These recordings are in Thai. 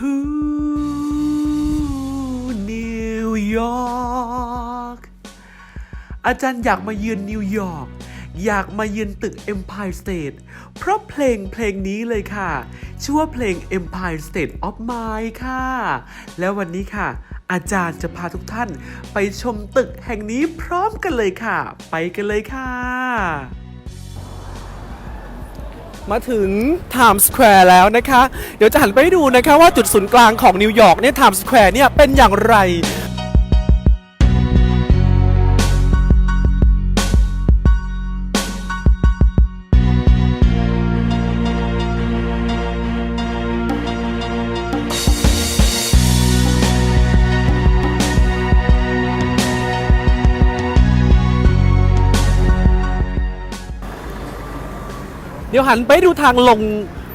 ฮูนิวยอร์กอาจารย์อยากมาเยือนนิวยอร์กอยากมาเยือนตึก Empire State เพราะเพลงเพลงนี้เลยค่ะ ชื่อว่าเพลง Empire State of Mind ค่ะ แล้ววันนี้ค่ะ อาจารย์จะพาทุกท่านไปชมตึกแห่งนี้พร้อมกันเลยค่ะ ไปกันเลยค่ะ มาถึง Times Square แล้วนะคะ เดี๋ยวจะหันไปดูนะคะว่าจุดศูนย์กลางของนิวยอร์กเนี่ย Times Square เนี่ยเป็นอย่างไร เดี๋ยวหันไปดูทางลง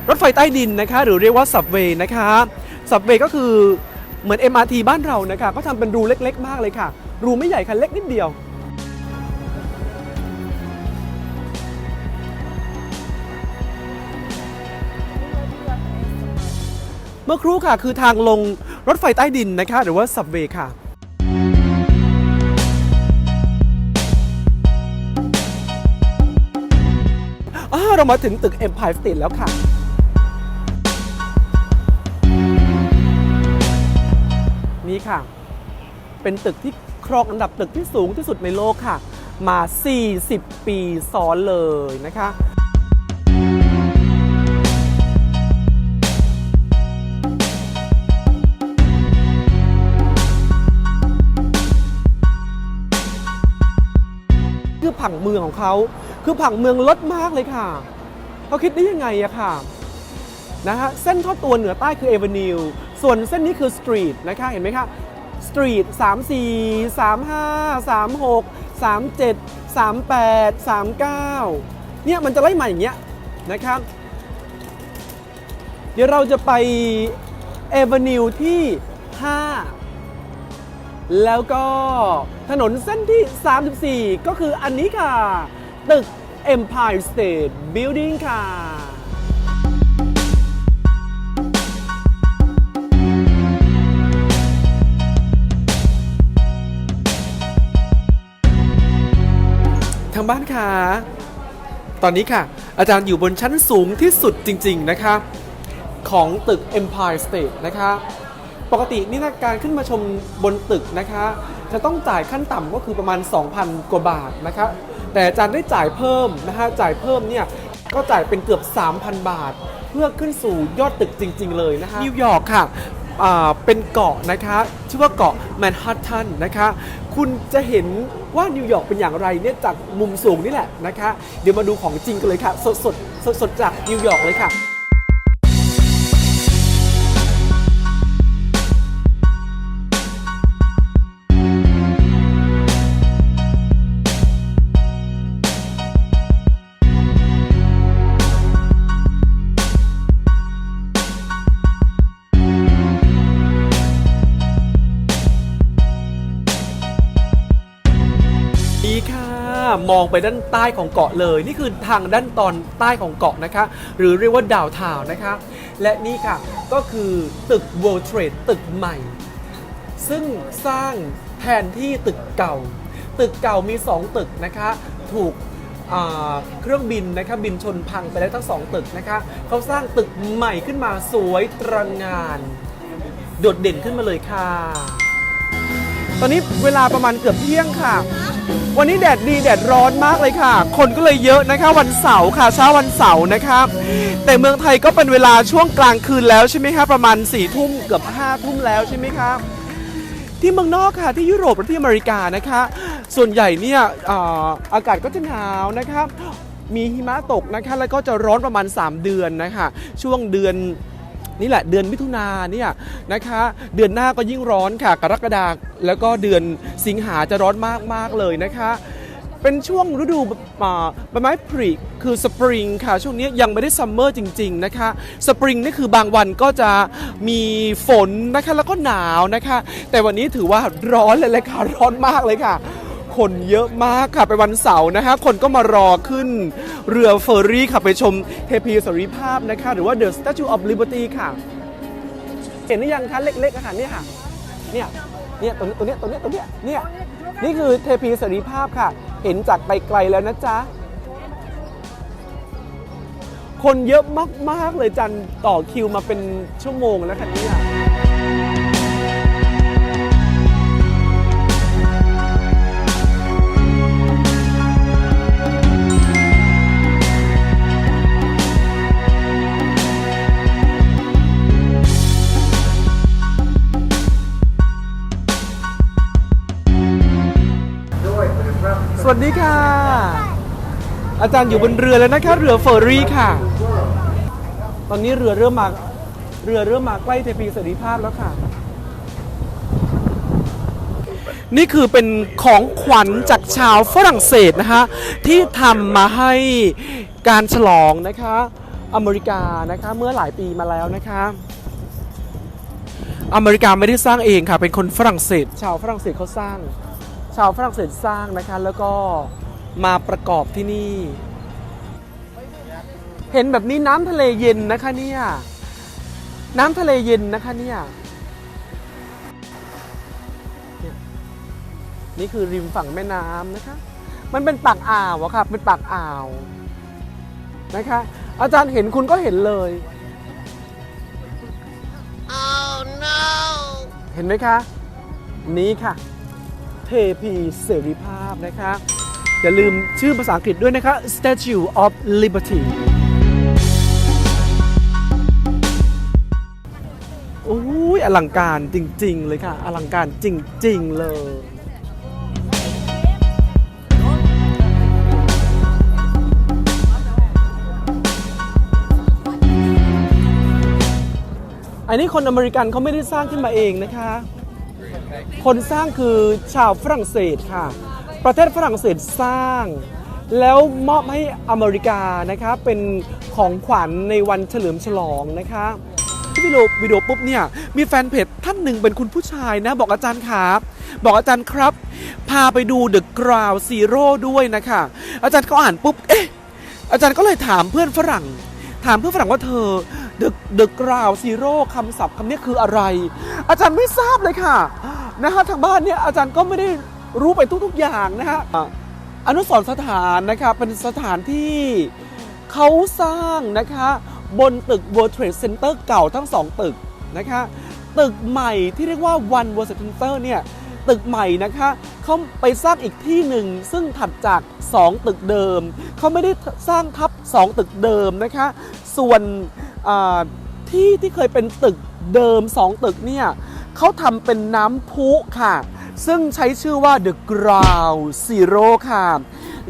รถไฟใต้ดินนะคะ หรือเรียกว่าสับเวย์นะคะสับเวย์ก็คือเหมือน MRT บ้านเรานะคะ ก็ทำเป็นรูเล็ก ๆ มากเลยค่ะ รูไม่ใหญ่ค่ะเล็กนิดเดียว เมื่อครู่ค่ะคือทางลงรถไฟใต้ดินนะคะ หรือว่าสับเวย์ค่ะ อเรามาถึงตึก Empire State แล้วค่ะ นี่ค่ะ เป็นตึกที่ครองอันดับตึกที่สูงที่สุดในโลกค่ะ มา 40 ปีซ้อนเลยนะคะคือผังเมืองของเขา คือผังเมืองลดมากเลยค่ะเขาคิดได้ยังไงอะค่ะนะฮะเส้นทอดตัวเหนือใต้คือเอเวนิวส่วนเส้นนี้คือสตรีทนะคะเห็นไหมคะสตรีท3 4 3 5 3 6 3 7 3 8 3 9เนี่ยมันจะไล่มาอย่างเงี้ยนะครับ เดี๋ยวเราจะไปเอเวนิวที่ 5 แล้วก็ถนนเส้นที่ 34 ก็คืออันนี้ค่ะ ตึก Empire State Building ค่ะ ทางบ้านค่ะ ตอนนี้ค่ะ อาจารย์อยู่บนชั้นสูงที่สุดจริง ๆ นะคะ ของตึก Empire State นะคะ ปกตินี่ถ้าการขึ้นมาชมบนตึกนะคะ จะต้องจ่ายขั้นต่ำก็คือประมาณ 2,000 กว่าบาทนะคะ แต่อาจารย์ได้จ่ายเพิ่มนะคะจ่ายเพิ่มเนี่ยก็จ่ายเป็นเกือบ 3,000 บาท เพื่อขึ้นสู่ยอดตึกจริง ๆ เลยนะคะนิวยอร์กค่ะอ่าเป็นเกาะนะคะชื่อว่าเกาะแมนฮัตตันนะคะคุณจะเห็นว่านิวยอร์กเป็นอย่างไรเนี่ยจากมุมสูงนี่แหละนะคะ เดี๋ยวมาดูของจริงกันเลยค่ะ สดสดสดสดๆจากนิวยอร์กเลยค่ะ องไปด้านใต้ของเกาะเลย นี่คือทางด้านตอนใต้ของเกาะนะคะ หรือเรียกว่าดาวทาวนะคะ และนี่ค่ะก็คือตึก World Trade ตึกใหม่ ซึ่งสร้างแทนที่ตึกเก่า ตึกเก่ามี 2 ตึกนะคะ ถูกเครื่องบินนะคะบินชนพังไปแล้วทั้งสองตึกนะคะเขาสร้างตึกใหม่ขึ้นมาสวยตระงาน โดดเด่นขึ้นมาเลยค่ะ ตอนนี้เวลาประมาณเกือบเที่ยงค่ะ วันนี้แดดดีแดดร้อนมากเลยค่ะ คนก็เลยเยอะนะคะ วันเสาร์ค่ะเช้าวันเสาร์นะคะแต่เมืองไทยก็เป็นเวลาช่วงกลางคืนแล้วใช่ไหมคะประมาณ4ี่ทุ่มเกือบ5้าทุ่มแล้วใช่ไหมคะที่เมืองนอกค่ะที่ยุโรปและที่อเมริกานะคะ ส่วนใหญ่เนี่ยอาอากาศก็จะหนาวนะคะมีหิมะตกนะคะ แล้วก็จะร้อนประมาณ 3 เดือนนะคะ ช่วงเดือน นี่แหละเดือนมิถุนาเนี่ยนะคะ เดือนหน้าก็ยิ่งร้อนค่ะ กรกฎาคมแล้วก็เดือนสิงหาจะร้อนมากมากๆเลยนะคะ เป็นช่วงฤดูใบไม้ผลิคือสปริงค่ะ ช่วงนี้ยังไม่ได้ซัมเมอร์จริง ๆ นะคะสปริงนี่คือบางวันก็จะมีฝนนะคะแล้วก็หนาวนะคะ แต่วันนี้ถือว่าร้อนเลยเลยค่ะร้อนมากเลยค่ะ คนเยอะมากค่ะไปวันเสาร์นะคะ คนก็มารอขึ้น เรือเฟอร์รี่ค่ะไปชมเทพีสรีภาพนะคะ หรือว่า The Statue of Liberty ค่ะ เห็นหรือยังคะเล็กๆอาหารเนี่ยค่ะเนี่ยเนี่ยตัวนี้ตัวเนี้ยตัวเนี้ยตัวเนี้ยเนี่ยนี่คือเทพีสรีภาพค่ะ เห็นจากไกลๆแล้วนะจ๊ะคนเยอะมากๆเลยจันต่อคิวมาเป็นชั่วโมงแล้วค่ะเนี่ย อาจารย์อยู่บนเรือแล้วนะคะ เรือเฟอร์รี่ค่ะ ตอนนี้เรือเริ่มมา เรือเริ่มมาใกล้เทพีเสรีภาพแล้วค่ะ นี่คือเป็นของขวัญจากชาวฝรั่งเศสนะคะที่ทำมาให้การฉลองนะคะอเมริกานะคะเมื่อหลายปีมาแล้วนะคะอเมริกาไม่ได้สร้างเองค่ะ เป็นคนฝรั่งเศส ชาวฝรั่งเศสเขาสร้าง ชาวฝรั่งเศสสร้างนะคะ แล้วก็ มาประกอบที่นี่ เห็นแบบนี้น้ำทะเลเย็นนะคะเนี่ยน้ำทะเลเย็นนะคะเนี่ยเนี่ยนี่คือริมฝั่งแม่น้ำนะคะ มันเป็นปากอ่าวอะค่ะ เป็นปากอ่าวนะคะ อาจารย์เห็นคุณก็เห็นเลยเห็นไหมคะ นี้ค่ะ เทพีเสรีภาพนะคะ อย่าลืมชื่อภาษาอังกฤษด้วยนะคะ Statue of Liberty โอ้ยอลังการจริง ๆ เลยค่ะ อลังการจริง ๆ เลย อันนี้คนอเมริกันเขาไม่ได้สร้างขึ้นมาเองนะคะ คนสร้างคือชาวฝรั่งเศสค่ะ ประเทศฝรั่งเศสสร้าง แล้วมอบให้อเมริกานะคะเป็นของขวัญในวันเฉลิมฉลองนะคะที่วิดีโอวิดีโอปุ๊บเนี่ยมีแฟนเพจท่านหนึ่งเป็นคุณผู้ชายนะ บอกอาจารย์ครับบอกอาจารย์ครับ พาไปดู The Ground Zero ด้วยนะคะอาจารย์ก็อ่านปุ๊บเอ๊ะอาจารย์ก็เลยถามเพื่อนฝรั่ง ถามเพื่อนฝรั่งว่าเธอ The The Ground Zero คำศัพท์คำนี้คืออะไร อาจารย์ไม่ทราบเลยค่ะนะฮะทางบ้านเนี่ยอาจารย์ก็ไม่ได้ รู้ไปทุกๆอย่างนะฮะอนุสรสถานนะคะเป็นสถานที่เขาสร้างนะคะบนตึก World Trade Center เก่าทั้งสองตึกนะคะตึกใหม่ที่เรียกว่า One World Trade Center เนี่ยตึกใหม่นะคะเขาไปสร้างอีกที่หนึ่งซึ่งถัดจาก 2 ตึกเดิม เขาไม่ได้สร้างทับ 2 ตึกเดิมนะคะ ส่วนที่ที่เคยเป็นตึกเดิม 2 ตึกเนี่ยเขาทำเป็นน้ำพุค่ะ ซึ่งใช้ชื่อว่า The Ground Zero ค่ะ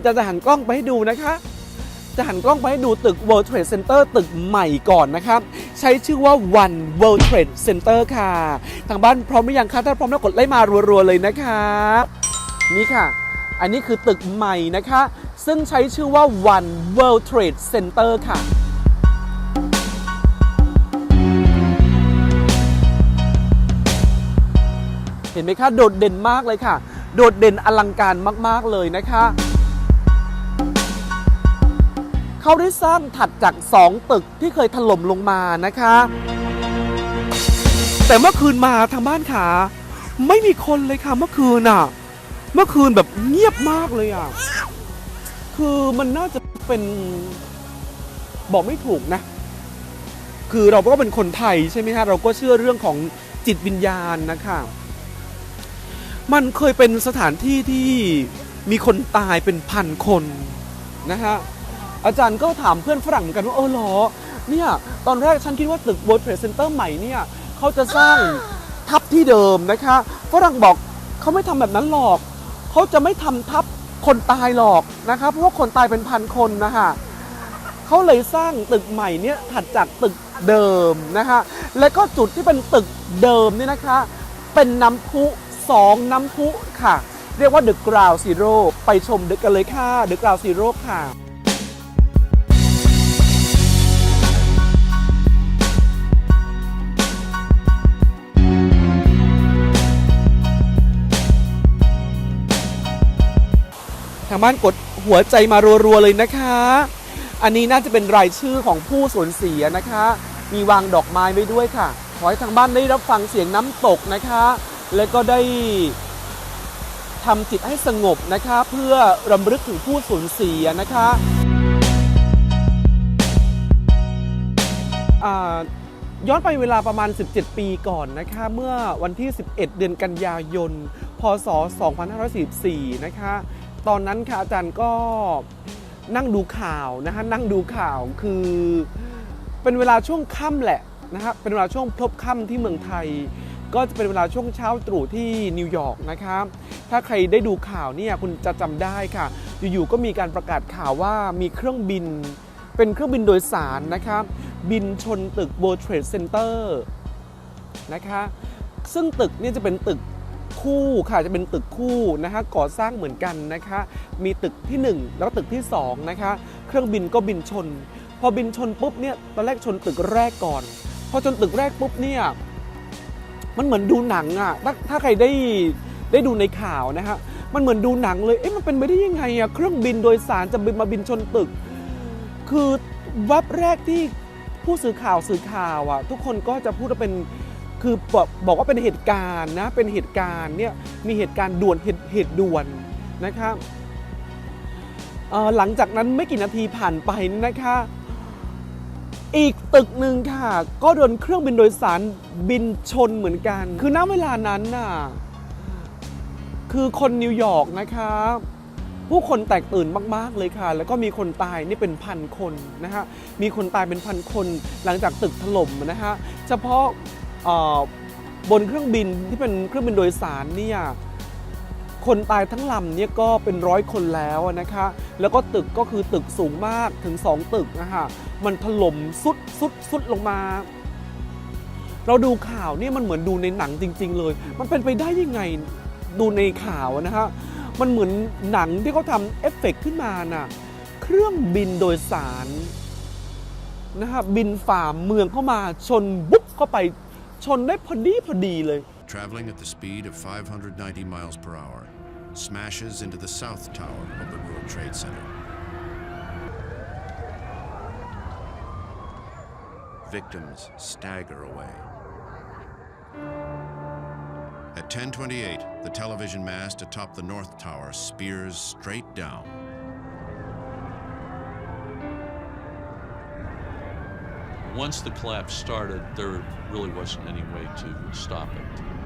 จะจะหันกล้องไปให้ดูนะคะ จะหันกล้องไปให้ดูตึก World Trade Center ตึกใหม่ก่อนนะครับ ใช้ชื่อว่า One World Trade Center ค่ะ ทางบ้านพร้อมหรือยังคะ ถ้าพร้อมแล้วกดไลค์มารัวๆเลยนะครับนี่ค่ะ อันนี้คือตึกใหม่นะคะ ซึ่งใช้ชื่อว่า One World Trade Center ค่ะ เห็นไหมคะโดดเด่นมากเลยค่ะ โดดเด่นอลังการมากๆเลยนะคะเขาได้สร้างถัดจาก 2 ตึกที่เคยถล่มลงมานะคะ แต่เมื่อคืนมาทางบ้านขาไม่มีคนเลยค่ะเมื่อคืนอะ เมื่อคืนแบบเงียบมากเลยอะ คือมันน่าจะเป็นบอกไม่ถูกนะ คือเราก็เป็นคนไทยใช่ไหมฮะเราก็เชื่อเรื่องของจิตวิญญาณนะคะ มันเคยเป็นสถานที่ที่มีคนตายเป็นพันคนนะฮะอาจารย์ก็ถามเพื่อนฝรั่งเหมือนกันว่าเออหรอเนี่ยตอนแรกฉันคิดว่าตึก World Trade Center ใหม่เนี่ยเขาจะสร้างทับที่เดิมนะคะฝรั่งบอกเขาไม่ทำแบบนั้นหรอกเขาจะไม่ทำทับคนตายหรอกนะคะเพราะว่าคนตายเป็นพันคนนะคะเขาเลยสร้างตึกใหม่เนี่ยถัดจากตึกเดิมนะคะและก็จุดที่เป็นตึกเดิมเนี่ยนะคะ เป็นน้ำพุ สองน้ำพุค่ะ เรียกว่า The Ground Zero ไปชมกันเลยค่ะ The Ground Zero ค่ะทางบ้านกดหัวใจมารัวๆเลยนะคะ อันนี้น่าจะเป็นรายชื่อของผู้สูญเสียนะคะ มีวางดอกไม้ไว้ด้วยค่ะ ขอให้ทางบ้านได้รับฟังเสียงน้ำตกนะคะ และก็ได้ทำจิตให้สงบนะคะ เพื่อรำลึกถึงผู้สูญเสียนะคะย้อนไปเวลาประมาณ 17 ปีก่อนนะคะ เมื่อวันที่ 11 เดือนกันยายน พศ 2544 นะคะ ตอนนั้นค่ะอาจารย์ก็นั่งดูข่าวนะคะนั่งดูข่าวคือเป็นเวลาช่วงค่ำแหละนะครับเป็นเวลาช่วงพลบค่ำที่เมืองไทย ก็จะเป็นเวลาช่วงเช้าตรู่ที่นิวยอร์กนะครับ ถ้าใครได้ดูข่าวเนี่ยคุณจะจำได้ค่ะ อยู่ๆก็มีการประกาศข่าวว่ามีเครื่องบิน เป็นเครื่องบินโดยสารนะครับ บินชนตึก World Trade Center นะคะซึ่งตึกนี่จะเป็นตึกคู่ค่ะจะเป็นตึกคู่นะคะก่อสร้างเหมือนกันนะคะมีตึกที่ 1 แล้วตึกที่2นะคะเครื่องบินก็บินชน พอบินชนปุ๊บเนี่ยตอนแรกชนตึกแรกก่อน พอชนตึกแรกปุ๊บเนี่ย มันเหมือนดูหนังอะถ้าถ้าใครได้ได้ดูในข่าวนะฮะมันเหมือนดูหนังเลย เอ๊ะมันเป็นไปได้ยังไงอะเครื่องบินโดยสารจะบินมาบินชนตึก คือวับแรกที่ผู้สื่อข่าวสื่อข่าวอะทุกคนก็จะพูดว่าเป็นคือบอกบอกว่าเป็นเหตุการณ์นะเป็นเหตุการณ์เนี่ยมีเหตุการณ์ด่วนเหตุเหตุด่วนนะครับหลังจากนั้นไม่กี่นาทีผ่านไปนะคะ อีกตึกหนึ่งค่ะ ก็โดนเครื่องบินโดยสารบินชนเหมือนกัน คือณเวลานั้นน่ะคือคนนิวยอร์กนะคะผู้คนแตกตื่นมาก ๆ เลยค่ะ แล้วก็มีคนตายนี่เป็นพันคนนะฮะ มีคนตายเป็นพันคนหลังจากตึกถล่มนะฮะ เฉพาะบนเครื่องบินที่เป็นเครื่องบินโดยสารเนี่ยคนตายทั้งลำเนี่ยก็เป็นร้อยคนแล้วนะคะ แล้วก็ตึกก็คือตึกสูงมากถึง 2 ตึกนะคะ มันถล่มสุดสุดสุดลงมา เราดูข่าวเนี่ยมันเหมือนดูในหนังจริง ๆ เลย มันเป็นไปได้ยังไงดูในข่าวนะฮะมันเหมือนหนังที่เขาทำเอฟเฟกขึ้นมานะ่ะเครื่องบินโดยสารนะฮะบินฝ่าเมืองเข้ามาชนบุ๊บเข้าไปชนได้พอดีพอดีเลย traveling at the speed of 590 miles per hour, smashes into the south tower of the World Trade Center. Victims stagger away. At 1028, the television mast atop the north tower spears straight down. Once the collapse started, there really wasn't any way to stop it.